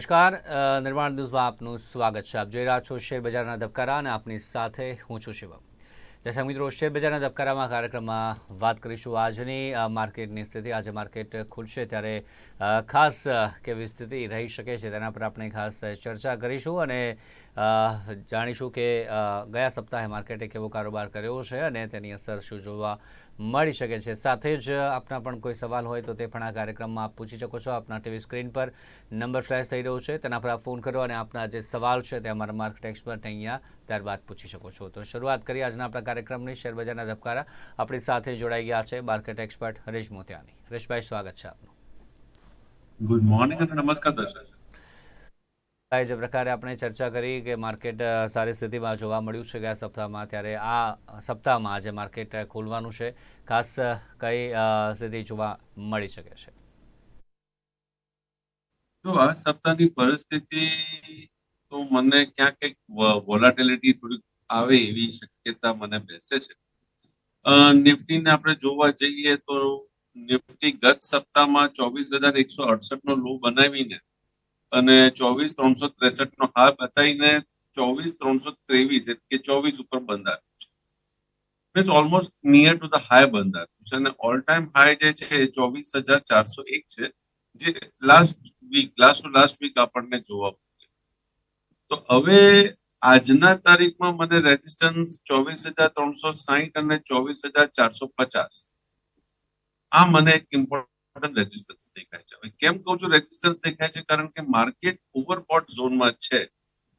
નમસ્કાર નિર્માણ ન્યૂઝમાં આપનું સ્વાગત છે. આપ જોઈ રહ્યા છો શેરબજારના ધબકારા અને આપની સાથે હું છું શિવમ. દર્શક મિત્રો, શેર બજારના ધબકારામાં કાર્યક્રમમાં વાત કરીશું આજની માર્કેટની સ્થિતિ. આજે માર્કેટ ખુલશે ત્યારે ખાસ કેવી સ્થિતિ રહી શકે છે તેના પર આપણે ખાસ ચર્ચા કરીશું અને જાણીશું કે ગયા સપ્તાહે માર્કેટે કેવો કારોબાર કર્યો છે અને તેની અસર શું જોવા મળી શકે છે. સાથે જ આપના પણ કોઈ સવાલ હોય તો તે પણ આ કાર્યક્રમમાં આપ પૂછી શકો છો. આપના ટીવી સ્ક્રીન પર નંબર ફ્લેશ થઈ રહ્યો છે. તેના પર આપ ફોન કરો અને આપના જે સવાલ છે તે અમારા માર્કેટ એક્સપર્ટ અહીંયા ત્યારબાદ પૂછી શકો છો. તો શરૂઆત કરીએ આજના આપણા કાર્યક્રમની. શેરબજારના ધબકારા આપણી સાથે જોડાઈ ગયા છે માર્કેટ એક્સપર્ટ હરેશ મોતિયાની. હરેશભાઈ, સ્વાગત છે આપનું. ગુડ મોર્નિંગ અને નમસ્કાર આ જે પ્રકારે આપણે ચર્ચા કરી કે માર્કેટ સારી સ્થિતિમાં જોવા મળ્યું છે ગયા સપ્તાહમાં, ત્યારે આ સપ્તાહમાં આજે માર્કેટ ખોલવાનું છે. ખાસ કઈ સ્થિતિ જોવા મળી શકે છે? તો આ સપ્તાહની પરિસ્થિતિ તો મને ક્યાંક એક વોલાટિલિટી થોડીક આવે એવી શક્યતા મને બેસે છે. નિફ્ટીને આપણે જોવા જઈએ તો નિફ્ટી ગત સપ્તાહમાં ચોવીસ હજાર એકસો અડસઠ નો લો બનાવીને અને ચોવીસ ત્રણસો ત્રેસઠ નો હાઈ બતાવીને ચોવીસ ત્રણસો ત્રેવીસ એટલે કે ચોવીસ ઉપર બંધાયું છે. Means almost near to the high બંધાયું છે. અને ઓલ ટાઈમ હાઈ જે છે એ ચોવીસ હજાર ચારસો એક છે. જે last week last to last week આપણને જોવા મળે. તો હવે આજના તારીખમાં મને રેઝિસ્ટન્સ ચોવીસ હજાર ત્રણસો સાહીઠ અને ચોવીસ હજાર ચારસો પચાસ. આ મને એક ઇમ્પોર્ટન્ટ રેઝિસ્ટન્સ દેખાય છે. હવે કેમ કહું છું રેઝિસ્ટન્સ દેખાય છે? કારણ કે માર્કેટ ઓવરબોટ ઝોનમાં છે.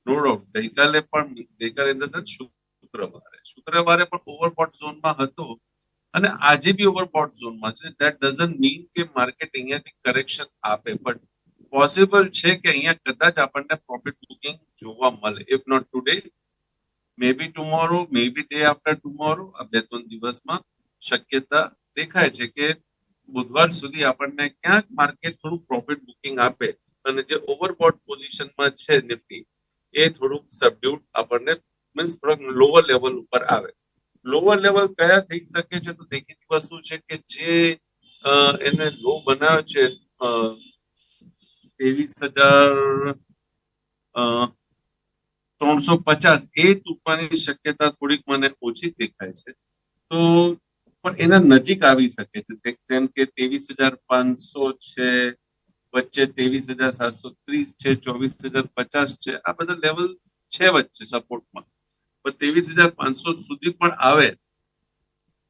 નો ડાઉટ ગઈકાલે પણ ગઈકાલે ઇન ધ સેન્સ શુક્રવારે. શુક્રવારે પણ ઓવરબોટ ઝોનમાં હતો અને આજે બી ઓવરબોટ ઝોનમાં છે. દેટ ડઝન્ટ મીન કે માર્કેટ અહીંયાથી કરેક્શન આપે. બટ પોસિબલ છે કે અહીંયા કદાચ આપણને પ્રોફિટ બુકિંગ જોવા મળે. If not today may be tomorrow may be day after tomorrow આ બે ત્રણ દિવસમાં શક્યતા દેખાય છે કે બુધવાર સુધી આપણને ક્યાંક માર્કેટ થોડું પ્રોફિટ બુકિંગ આપે અને જે ઓવરબોટ પોઝિશનમાં છે નિફ્ટી, એ થોડુંક સબડ્યુડ આપણને મીન્સ થોડાક લોઅર લેવલ ઉપર આવે. લોઅર લેવલ કયા થઈ શકે છે તો દેખીતી વસ્તુ છે કે જે એને લો બનાવ્યો છે ત્રેવીસ હજાર ત્રણસો પચાસ, એ તૂટવાની શક્યતા થોડીક મને ઓછી દેખાય છે. તો પણ એના નજીક આવી શકે છે. જેમ કે ત્રેવીસ હજાર પાંચસો છે, વચ્ચે ત્રેવીસ હજાર સાતસો ત્રીસ છે, ચોવીસ હજાર પચાસ છે. આ બધા લેવલ છે વચ્ચે સપોર્ટમાં પણ ત્રેવીસ હજાર પાંચસો સુધી પણ આવે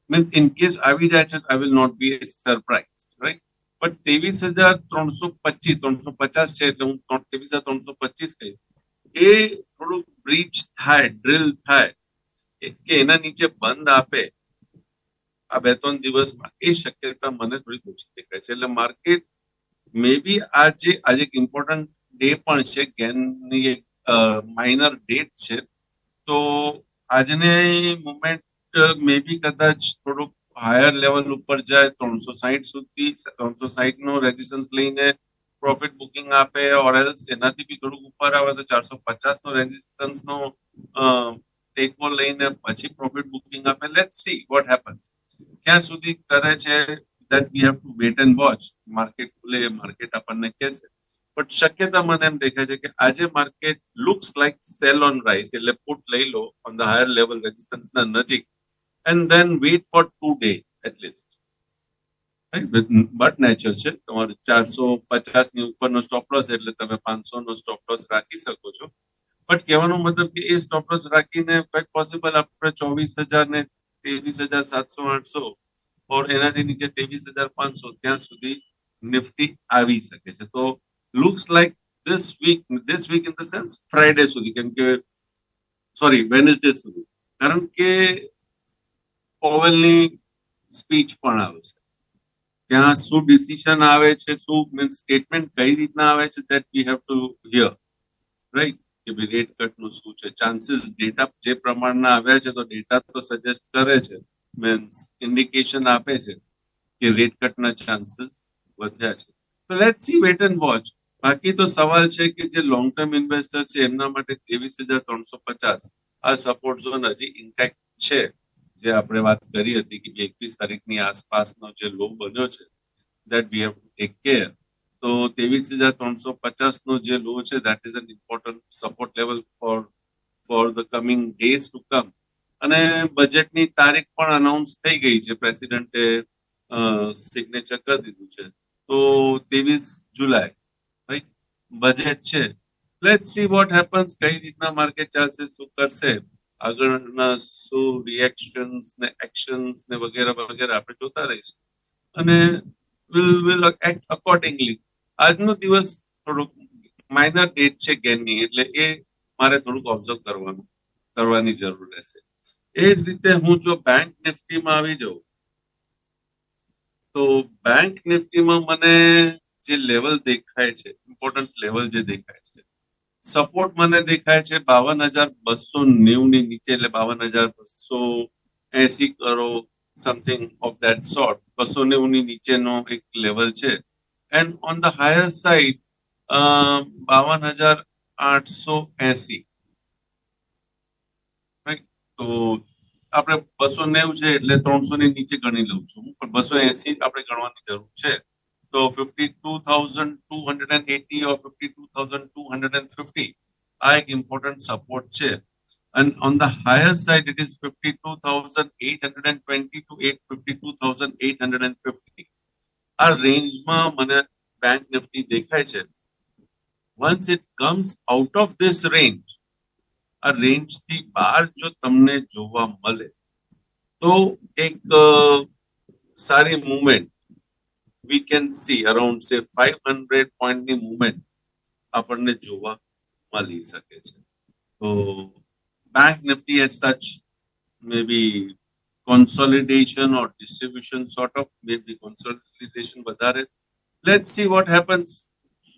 મીન્સ ઇન કેસ આવી જાય છે I will not be surprise right but ત્રેવીસ હજાર ત્રણસો પચીસ, ત્રણસો પચાસ છે એટલે હું ત્રેવીસ હજાર ત્રણસો પચીસ કહીશ. એ થોડુંક બ્રિજ થાય ડ્રિલ થાય, કે એના નીચે બંધ આપે આ બે ત્રણ દિવસમાં એ શક્યતા મને થોડી ઓછી દેખાય છે. એટલે માર્કેટ મે બી આજે આજે એક ઇમ્પોર્ટન્ટ ડે પણ છે. ગેનની એક માઇનર ડેટ છે. તો આજની મુમેન્ટ મે બી કદાચ થોડુંક હાયર લેવલ ઉપર જાય, ત્રણસો સાહીઠ સુધી, ત્રણસો સાહીઠ નો રેઝિસ્ટન્સ લઈને પ્રોફિટ બુકિંગ આપે ઓર એલ્સ એનાથી બી થોડુંક ઉપર આવે તો ચારસો પચાસ નો રેઝિસ્ટન્સ નો ટેકો લઈને પછી પ્રોફિટ બુકિંગ આપે. લેટ સી વોટ હેપન્સ ક્યાં સુધી કરે છે? That we have to wait and watch market ખુલે માર્કેટ આપણને કહેશે. બટ શક્યતા મને એમ દેખાય છે કે આજે market looks like sell on rise એટલે પુટ લઈ લો on the higher level resistance ના નજીક. And then wait for today at least but nature છે. તમારે ચારસો પચાસની ઉપરનો સ્ટોપ લોસ એટલે તમે પાંચસો નો સ્ટોપ લોસ રાખી શકો છો. બટ કહેવાનો મતલબ કે એ સ્ટોપ લોસ રાખીને પોસિબલ આપણે ચોવીસ હજાર ને ત્રેવીસ હજાર સાતસો આઠસો ઓર એનાથી નીચે ત્રેવીસ હજાર પાંચસો ત્યાં સુધી નિફ્ટી આવી શકે છે. તો looks like this week this week in the sense Friday સુધી, કેમ કે સોરી વેનસડે સુધી. કારણ કે પોવેલની સ્પીચ પણ આવશે ત્યાં શું ડિસિઝન આવે છે, શું મીન્સ સ્ટેટમેન્ટ કઈ રીતના આવે છે that we have to hear right કે ભાઈ રેટ કટનું શું છે? ચાન્સીસ ડેટા જે પ્રમાણના આવ્યા છે, તો ડેટા તો સજેસ્ટ કરે છે. મીન્સ ઇન્ડિકેશન આપે છે કે રેટ કટના ચાન્સીસ વધ્યા છે. તો let see wait and watch બાકી તો સવાલ છે કે જે લોંગ ટર્મ ઇન્વેસ્ટર છે, એમના માટે ત્રેવીસ હજાર ત્રણસો પચાસ આ સપોર્ટ ઝોન હજી ઇન્ટેક્ટ છે. જે આપણે વાત કરી હતી કે એકવીસ તારીખની આસપાસનો જે લો બન્યો છે that we have take care તો ત્રેવીસ હજાર ત્રણસો પચાસ નો જે લો છે that is an important support level for for the coming days to come અને બજેટની તારીખ પણ અનાઉન્સ થઈ ગઈ છે. પ્રેસિડેન્ટે સિગ્નેચર કરી દીધું છે. તો ત્રેવીસ જુલાઈ રાઈટ બજેટ છે. લેટ સી વોટ હેપન્સ કઈ રીતના માર્કેટ ચાલશે શું કરશે? આગળના શું રિએક્શન્સ ને એક્શન્સ ને વગેરે વગેરે આપણે જોતા રહીશું. અને વિલ વિલ એક્ટ અકોર્ડિંગલી આજનો દિવસ થોડોક માઇનર ડેટ છે ગેનની એટલે એ મારે થોડુંક ઓબ્ઝર્વ કરવાનું, કરવાની જરૂર રહેશે. એ જ રીતે હું જો બેંક નિફ્ટીમાં આવી જાઉં, તો બેંક નિફ્ટીમાં મને જે લેવલ દેખાય છે ઇમ્પોર્ટન્ટ લેવલ જે દેખાય છે સપોર્ટ મને દેખાય છે બાવન હજાર બસો નેવું ની નીચે, એટલે બાવન હજાર બસો એસી કરો સમથિંગ ઓફ ધેટ સોર્ટ બસો નેવું ની નીચેનો એક લેવલ છે. And on the higher side બાવન હજાર આઠસો એસી તો આપણે બસો નેવું છે એટલે ત્રણસો ની નીચે ગણી લઉં છું પણ બસો એસી આપણે ગણવાની જરૂર છે. તો fifty two thousand two hundred and eighty or fifty two thousand two hundred and fifty આ એક ઇમ્પોર્ટન્ટ સપોર્ટ છે. And on the higher side, it is 52820 to 852850 આ રેન્જમાં મને બેંક નિફ્ટી દેખાય છે once it comes out of this range આ રેન્જથી બહાર જો તમને જોવા મળે તો એક સારી movement we can see around say 500 point ની મુવમેન્ટ આપણને જોવા મળી શકે છે તો bank nifty as such maybe consolidation or distribution sort of, maybe consolidation વધારે. Let's see what happens.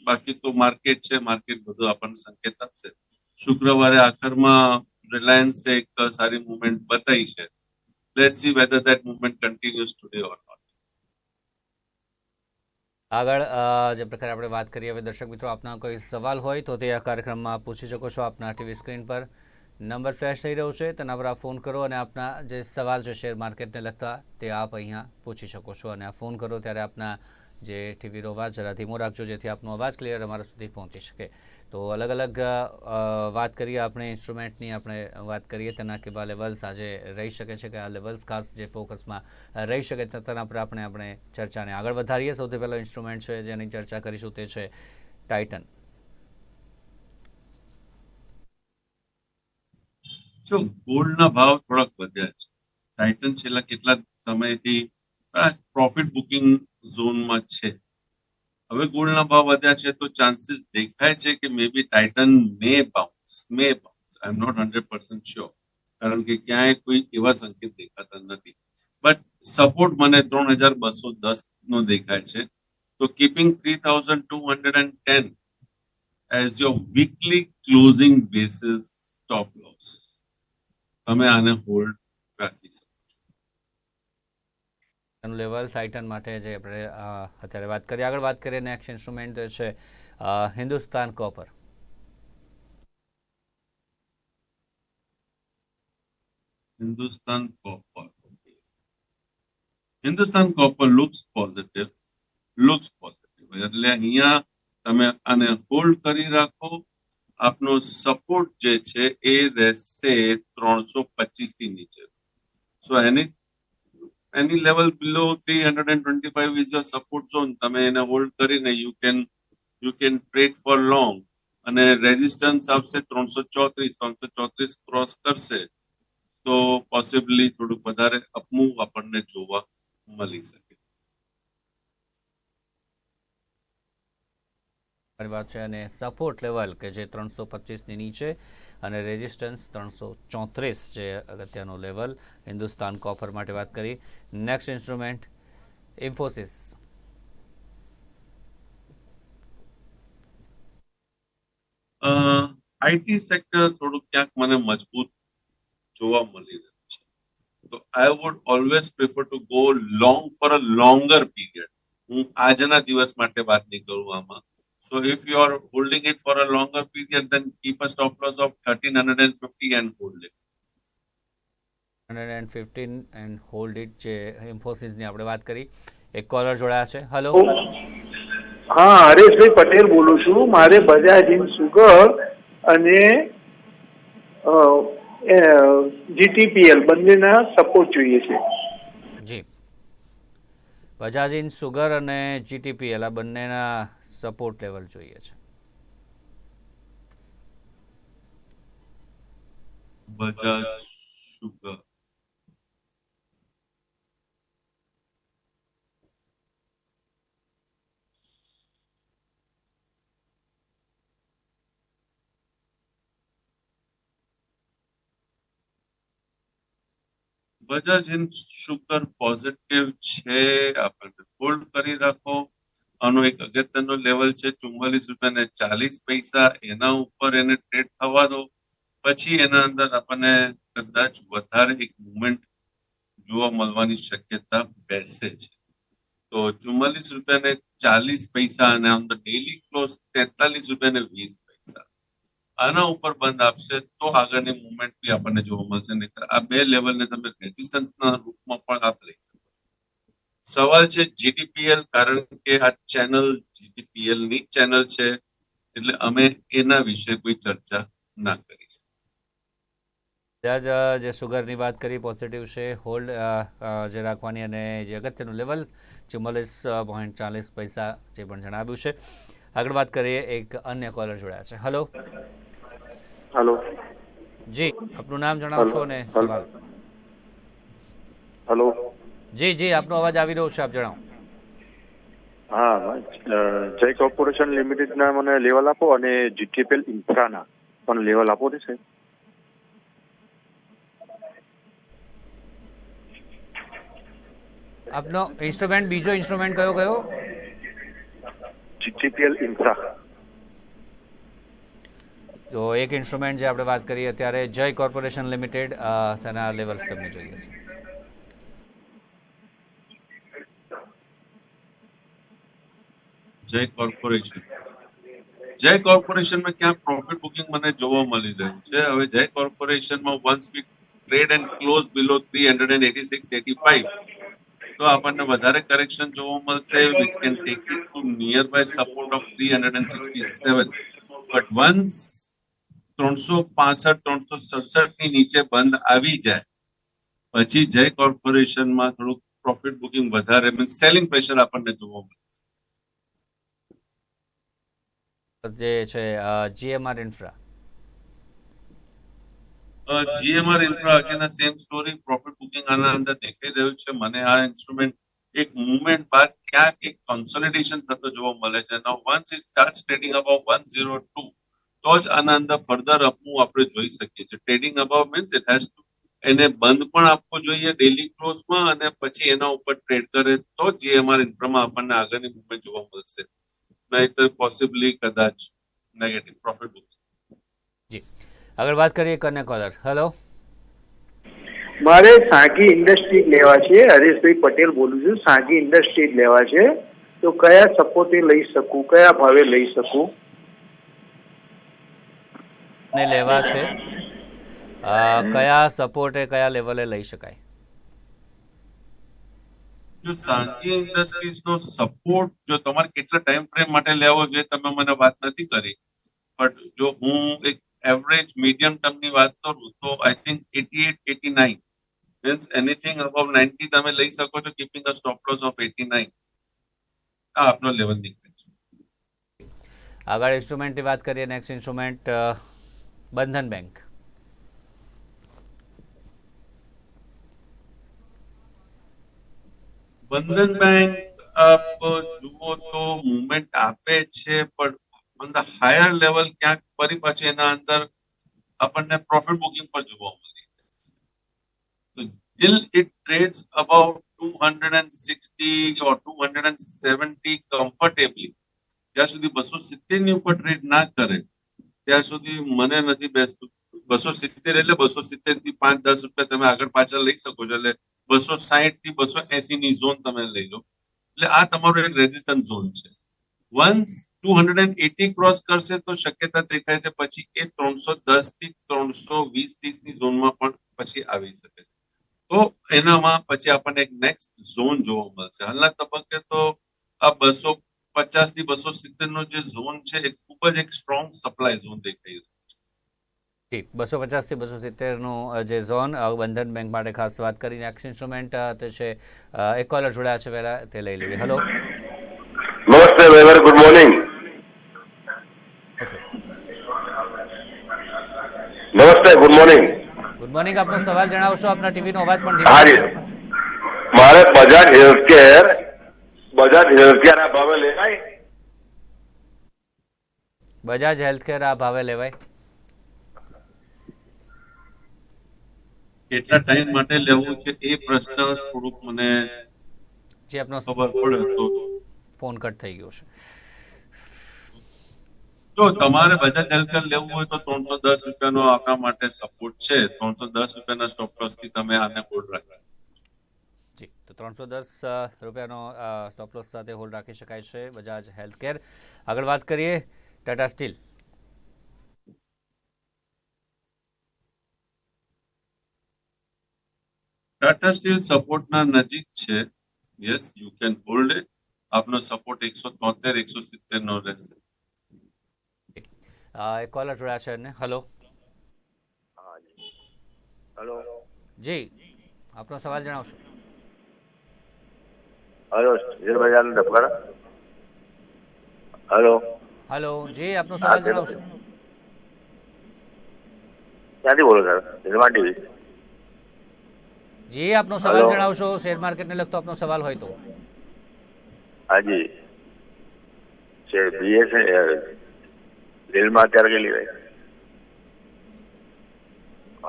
બાકી તો માર્કેટ છે માર્કેટ બધું આપણને સંકેત આપશે. શુક્રવારે આખરમાં રિલાયન્સ એક સારી મુવમેન્ટ બતાવી છે. Let's see whether that movement continues today or not. આગળ જે પ્રકારે આપણે વાત કરીએ, હવે દર્શક મિત્રો, આપના કોઈ સવાલ હોય તો તે આ કાર્યક્રમમાં પૂછી શકો છો આપના ટીવી સ્ક્રીન પર. નંબર ફ્લેશ થઈ રહ્યો છે, તેના પર આપ ફોન કરો અને આપના જે સવાલ છે શેર માર્કેટને લગતા, તે આપ અહીંયા પૂછી શકો છો. અને આ ફોન કરો ત્યારે આપના જે ટીવીનો અવાજ, જરા ધીમો રાખજો, જેથી આપનો અવાજ ક્લિયર અમારા સુધી પહોંચી શકે. તો અલગ અલગ વાત કરીએ આપણે ઇન્સ્ટ્રુમેન્ટની આપણે વાત કરીએ તેના કેવા લેવલ્સ આજે રહી શકે છે કે આ લેવલ્સ ખાસ જે ફોકસમાં રહી શકે છે, તેના પર આપણે આપણે ચર્ચાને આગળ વધારીએ. સૌથી પહેલો ઇન્સ્ટ્રુમેન્ટ છે જેની ચર્ચા કરીશું તે છે ટાઇટન જો ગોલ્ડના ભાવ થોડાક વધ્યા છે. ટાઇટન છેલ્લા કેટલા સમયથી પ્રોફિટ બુકિંગ ઝોનમાં છે. હવે ગોલ્ડના ભાવ વધ્યા છે તો ચાન્સીસ દેખાય છે કે may be Titan may bounce may bounce I am not hundred percent sure કારણ કે ક્યાંય કોઈ એવા સંકેત દેખાતા નથી. બટ સપોર્ટ મને ત્રણ હજાર બસો દસ નો દેખાય છે. તો keeping three thousand two hundred and ten as your weekly closing basis stop loss તમે આને હોલ્ડ રાખી શકો એનું લેવલ ટાઇટન માટે જે આપણે અત્યારે વાત કરીએ આગળ વાત કરીએ નેક્સ્ટ ઇન્સ્ટ્રુમેન્ટ છે Hindustan Copper Hindustan Copper Hindustan Copper looks positive looks positive એટલે અહીંયા તમે આને હોલ્ડ કરી રાખો આપનો સપોર્ટ જે છે એ રહેશે ત્રણસો પચીસથી નીચે. So any any level below three hundred and twenty five is your support zone તમે એને હોલ્ડ કરીને you can you can trade for long અને રેઝિસ્ટન્સ આવશે ત્રણસો ચોત્રીસ ત્રણસો ચોત્રીસ ક્રોસ કરશે. તો પોસિબલી થોડુંક વધારે અપમૂવ આપણને જોવા મળી શકે. વાત છે અને સપોર્ટ લેવલ કે જે ત્રણસો પચીસની નીચે અને રેઝિસ્ટન્સ ત્રણસો ચોત્રીસ જે અગત્યનો લેવલ હિન્દુસ્તાન કોફર માટે વાત કરી. Next instrument Infosys IT sector થોડુંક ક્યાંક મને મજબૂત જોવા મળી રહ્યું છે. તો I would always prefer to go long for a longer period હું આજના દિવસ માટે વાત નહીં કરું આમાં. So if you are holding it keep a stop loss of thirteen hundred and fifty and hold it hundred and fifteen and hold it જે ઇન્ફોસિસની આપણે વાત કરી. એક કોલર જોડાયા છે. હેલો હા હરેશભાઈ પટેલ બોલું છું. મારે બજાજ ઇન સુગર અને જીટીપીએલ બંનેના સપોર્ટ જોઈએ છે. જી. બજાજ ઇન સુગર અને જીટીપીએલ આ બંનેના સપોર્ટ લેવલ જોઈએ છે. Bajaj Sugar Bajaj in Sugar positive છે. આપણને હોલ્ડ કરી રાખો. આનો એક અગત્યનો લેવલ છે, ચુમ્માલીસ રૂપિયા ને ચાલીસ પૈસા, એના ઉપર એને ટ્રેડ થવા દો. પછી એના અંદર આપણને કદાચ વધારે એક મુવમેન્ટ જોવા મળવાની શક્યતા બેસે છે. તો ચુમ્માલીસ રૂપિયા ને ચાલીસ પૈસા અને અંદર ડેલી ક્લોઝ તેતાલીસ રૂપિયા ને વીસ પૈસા. આના ઉપર બંધ આપશે તો આગળની મુવમેન્ટ બી આપણને જોવા મળશે. નહીં આ બે લેવલને તમે રેઝિસ્ટન્સના રૂપમાં પણ આપ લઈ શકો. સવાલ છે જીડીપીએલ કારણ કે આ ચેનલ જીડીપીએલની ચેનલ છે એટલે અમે એના વિશે કોઈ ચર્ચા ના કરી અ, જે સુગરની વાત કરી પોઝિટિવ છે હોલ્ડ જે રાખવાની અને જે અગત્યનું લેવલ ચુમ્માલીસ પોઈન્ટ ચાલીસ પૈસા જે પણ જણાવ્યું છે. આગળ વાત કરીએ એક અન્ય કોલર જોડાયા છે. હલો હલો જી આપનું નામ જણાવશો ને અને સવાલ. હલો જી જી આપનો અવાજ આવી રહ્યો છે આપ જણાવો. હા જય કોર્પોરેશન લિમિટેડના મને લેવલ આપો અને જીટીપીએલ ઇન્ફ્રાના પણ લેવલ આપો ને સાહેબ. આપનો ઇન્સ્ટ્રુમેન્ટ બીજો ઇન્સ્ટ્રુમેન્ટ કયો કયો? જીટીપીએલ ઇન્ફ્રા. તો એક ઇન્સ્ટ્રુમેન્ટ જે આપણે વાત કરીએ અત્યારે જય કોર્પોરેશન લિમિટેડ તેના લેવલ્સ તમને જોઈએ છે. જય કોર્પોરેશન. જય કોર્પોરેશનમાં ક્યાંક પ્રોફિટ બુકિંગ મને જોવા મળી રહ્યું છે? હવે Jai કોર્પોરેશનમાં once we trade and close below three hundred and eighty six eighty five તો આપણને વધારે કરેક્શન જોવા મળશે which can take it to near by support of three hundred and sixty seven but once ત્રણસો પાસઠ ત્રણસો સડસઠની નીચે બંધ આવી જાય, પછી જય કોર્પોરેશનમાં થોડુંક પ્રોફિટ બુકિંગ વધારે મીન્સ સેલિંગ પ્રેશર આપણને જોવા મળે. જે છે GMR Infra GMR Infra again same story profit booking આના અંદર દેખાઈ રહ્યું છે. મને આ ઇન્સ્ટ્રુમેન્ટ એક મુવમેન્ટ બાદ ક્યાંક એક કન્સોલિડેશન થતો જોવા મળે છે. No once it start trading above one zero two તો જ આના અંદર ફર્ધર અપમૂવ આપણે જોઈ શકીએ છીએ. Trading above means it has to એને બંધ પણ આપવો જોઈએ ડેલી ક્લોઝમાં અને પછી એના ઉપર ટ્રેડ કરે તો જીએમઆર ઇન્ફ્રામાં આપણને આગળની મુવમેન્ટ જોવા મળશે. નહીતર પોસિબલી કદાચ નેગેટિવ પ્રોફિટ બુકિંગ આગળ વાત કરીએ કને કોલર હેલો મારે સાગી ઇન્ડસ્ટ્રી લેવા છે. હરેશભાઈ પટેલ બોલું છું. સાગી ઇન્ડસ્ટ્રી લેવા છે. તો કયા સપોર્ટે લઈ શકું? કયા ભાવે લઈ શકું? ને લેવા છે. કયા સપોર્ટે કયા લેવલે લઈ શકાય? જો સાંગી ઇન્ડસ્ટ્રીઝ નો સપોર્ટ જો તમારે કેટલા ટાઈમ ફ્રેમ માટે લેવો જોઈએ તમે મને વાત નથી કરી. બટ જો હું એક એવરેજ મીડિયમ ટર્મની વાત કરું, તો I think eighty eight eighty nine means anything above ninety તમે લઈ શકો છો keeping a stop loss of eighty nine આ આપનો લેવલ નીકળે છે. આગળ ઇન્સ્ટ્રુમેન્ટની વાત કરીએ next instrument Bandhan Bank Bandhan Bank આપ જુઓ તો મુવમેન્ટ આપે છે, પણ ઓન ધ હાયર લેવલ ક્યાંક ફરી પાછી એના અંદર આપણને પ્રોફિટ બુકિંગ પર જોવા મળી તો till it trades to 260 and 270 comfortably જ્યાં સુધી બસો સિત્તેરની ઉપર ટ્રેડ ના કરે, ત્યાં સુધી મને નથી બેસતું. બસો સિત્તેર એટલે બસો સિત્તેરથી પાંચ દસ રૂપિયા તમે આગળ પાછળ લઈ શકો છો, એટલે બસો સાહીઠથી બસો એસી ની ઝોન તમે લઈ લો. એટલે આ તમારો એક રેઝિસ્ટન્સ ઝોન છે. Once two hundred and eighty cross કરશે તો શક્યતા દેખાય છે પછી એ ત્રણસો દસથી ત્રણસો વીસ ત્રીસની ઝોનમાં પણ પછી આવી શકે છે. તો એનામાં પછી આપણને એક નેક્સ્ટ ઝોન જોવા મળશે. હાલના તબક્કે તો આ બસો પચાસથી બસો સિત્તેર નો જે ઝોન છે એ ખૂબ જ એક સ્ટ્રોંગ સપ્લાય ઝોન દેખાઈ રહ્યો બસો પચાસથી બસો સિત્તેરનું જે ઝોન બંધન બેંક માટે ખાસ વાત કરીને એક્સ ઇન્સ્ટ્રુમેન્ટ તે છે એક કોલર જોડાયા છે પહેલા તે લઈ લઈએ. હલો. નમસ્તે વેવર ગુડ મોર્નિંગ. નમસ્તે ગુડ મોર્નિંગ. Good morning. આપનો સવાલ જણાવશો? આપના ટીવીનો અવાજ પણ ધીમો હા જી મારે બજાજ હેલ્થકેર બજાજ હેલ્થકેર આ ભાવે લેવાય? બજાજ હેલ્થકેર આ ભાવે લેવાય? કેટલા ટાઈમ માટે લેવું છે એ પ્રશ્ન થોડુંક મને જે આપનો ખબર પડે તો. ફોન કટ થઈ ગયો છે. જો તમારે બજાજ હેલ્થકેર લેવું હોય તો ત્રણસો દસ રૂપિયાનો આપણા માટે સપોર્ટ છે. ત્રણસો દસ રૂપિયાના સ્ટોપ લોસથી તમે આને હોલ્ડ રાખી જી તો ત્રણસો દસ રૂપિયાનો સ્ટોપ લોસ સાથે હોલ્ડ રાખી શકાય છે બજાજ હેલ્થકેર. આગળ વાત કરીએ ટાટા સ્ટીલ. ટાટા સ્ટીલ સપોર્ટના નજીક છે. Yes you can hold it આપનો સપોર્ટ એકસો તોતેર એકસો સિત્તેર નો રહેશે. અ, એક કોલર જોડાયા છે અને હલો હેલો જી. આપનો સવાલ જણાવશો. હેલો સ્ટેશન બજાર ડબકારા હેલો હેલો જી આપનો સવાલ જણાવશો. ક્યાંથી બોલો સર નિર્માણ ટીવી? જી આપનો સવાલ જણાવશો શેર માર્કેટને લગતો આપનો સવાલ હોય તો. હાજી. છે બીએસ રેલમાં અત્યારે ગયેલી હોય.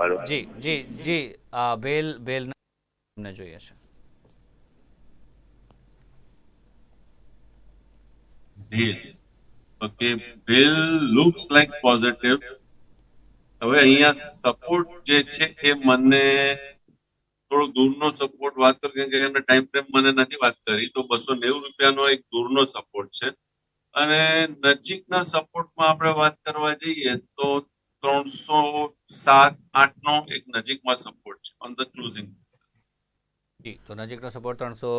હેલો. જી જી જી ભેલ બેલ ને જોઈએ છે. Bhel. Okay bhel looks like positive હવે અહીંયા સપોર્ટ જે છે એ મને થોડો દૂરનો સપોર્ટ વાત કરું કે એમને ટાઈમ ફ્રેમ મને નથી વાત કરી, તો બસો નેવું રૂપિયાનો એક દૂરનો સપોર્ટ છે. અને નજીકના સપોર્ટમાં આપણે વાત કરવા જઈએ, તો ત્રણસો સાત આઠ નો એક નજીકમાં સપોર્ટ છે ઓન ધ ક્લોઝિંગ જી તો નજીકનો સપોર્ટ ત્રણસો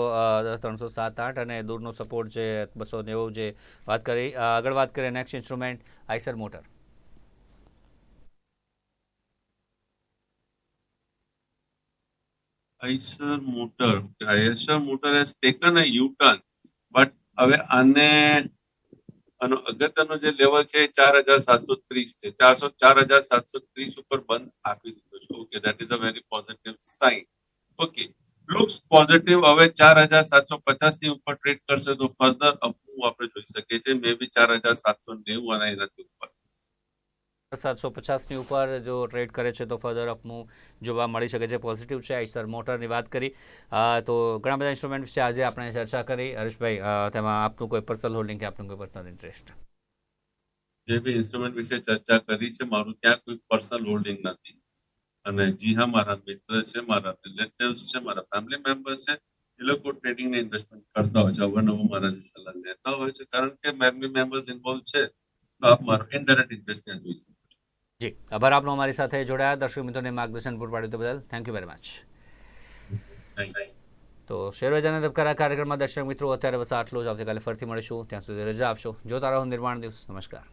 દસ ત્રણસો સાત, આઠ અને દૂરનો સપોર્ટ છે બસો નેવું જે વાત કરી આગળ વાત કરીએ next instrument Eicher Motor Eicher Motor Eicher Motor has taken a U turn but હવે આને, આનો અગત્યનો જે લેવલ છે ચાર હજાર સાતસો ત્રીસ છે. ચારસો, ચાર હજાર સાતસો ત્રીસ ઉપર બંધ આપી દીધો છે. Okay that is a very positive sign okay looks positive હવે ચાર હજાર સાતસો પચાસની ઉપર ટ્રેડ કરશે તો ફર્ધર અપમૂવ આપણે જોઈ શકીએ છીએ. મે બી ચાર હજાર સાતસો નેવું અને એનાથી ઉપર. સાતસો પચાસની ઉપર જો ટ્રેડ કરે છે, તો ફર્ધર અપનું જોવા મળી શકે છે. પોઝિટિવ છે, આઈસર મોટરની વાત કરી. તો ઘણા બધા ઇન્સ્ટ્રુમેન્ટ છે, આજે આપણે ચર્ચા કરી. હરીશભાઈ તેમાં આપનું કોઈ પર્સનલ હોલ્ડિંગ કે આપનું કોઈ પર્સનલ ઇન્ટરેસ્ટ જે બી ઇન્સ્ટ્રુમેન્ટ વિશે ચર્ચા કરી છે, મારું ત્યાં કોઈ પર્સનલ હોલ્ડિંગ નથી. અને જી હા, મારા મિત્ર છે, મારા રિલેટિવ્સ છે, મારા ફેમિલી મેમ્બર્સ છે, એ લોકો ટ્રેડિંગ ને ઇન્વેસ્ટમેન્ટ કરતા હોય છે. અવારનવાર મારાથી સલાહ લેતા હોય છે. કારણ કે ફેમિલી મેમ્બર્સ ઇન્વોલ્વ છે તો આપ મારો ઇનડાયરેક્ટ જોઈ શકો છો. જી આભાર આપનો અમારી સાથે જોડાયા. દર્શક મિત્રોને માર્ગદર્શન પૂરું પાડ્યું બદલ થેન્ક યુ વેરી મચ તો શેરબજારના ધબકારા કાર્યક્રમમાં દર્શક મિત્રો અત્યારે બસ આટલું જ આવતીકાલે ફરીથી મળીશું. ત્યાં સુધી રજા આપશો. જોતા રહો નિર્માણ દિવસ. નમસ્કાર.